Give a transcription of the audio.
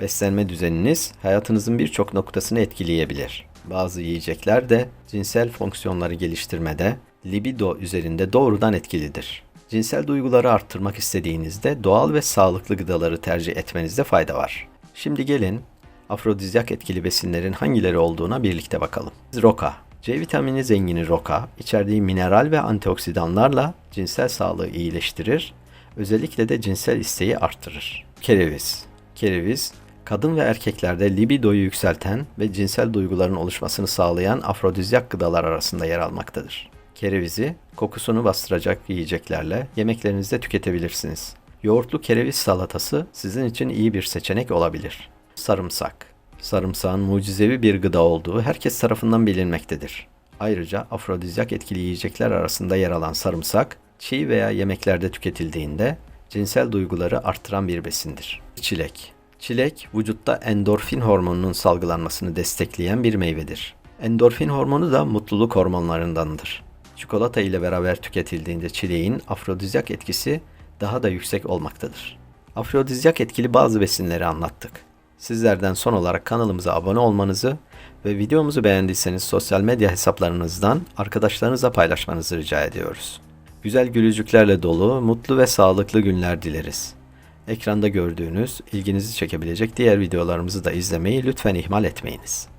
Beslenme düzeniniz hayatınızın birçok noktasını etkileyebilir. Bazı yiyecekler de cinsel fonksiyonları geliştirmede, libido üzerinde doğrudan etkilidir. Cinsel duyguları arttırmak istediğinizde doğal ve sağlıklı gıdaları tercih etmenizde fayda var. Şimdi gelin afrodizyak etkili besinlerin hangileri olduğuna birlikte bakalım. Roka C vitamini zengini roka, içerdiği mineral ve antioksidanlarla cinsel sağlığı iyileştirir, özellikle de cinsel isteği arttırır. Kereviz Kereviz, kadın ve erkeklerde libidoyu yükselten ve cinsel duyguların oluşmasını sağlayan afrodizyak gıdalar arasında yer almaktadır. Kerevizi, kokusunu bastıracak yiyeceklerle yemeklerinizde tüketebilirsiniz. Yoğurtlu kereviz salatası sizin için iyi bir seçenek olabilir. Sarımsak Sarımsağın mucizevi bir gıda olduğu herkes tarafından bilinmektedir. Ayrıca afrodizyak etkili yiyecekler arasında yer alan sarımsak, çiğ veya yemeklerde tüketildiğinde cinsel duyguları arttıran bir besindir. Çilek Çilek, vücutta endorfin hormonunun salgılanmasını destekleyen bir meyvedir. Endorfin hormonu da mutluluk hormonlarındandır. Çikolata ile beraber tüketildiğinde çileğin afrodizyak etkisi daha da yüksek olmaktadır. Afrodizyak etkili bazı besinleri anlattık. Sizlerden son olarak kanalımıza abone olmanızı ve videomuzu beğendiyseniz sosyal medya hesaplarınızdan arkadaşlarınızla paylaşmanızı rica ediyoruz. Güzel gülücüklerle dolu, mutlu ve sağlıklı günler dileriz. Ekranda gördüğünüz ilginizi çekebilecek diğer videolarımızı da izlemeyi lütfen ihmal etmeyiniz.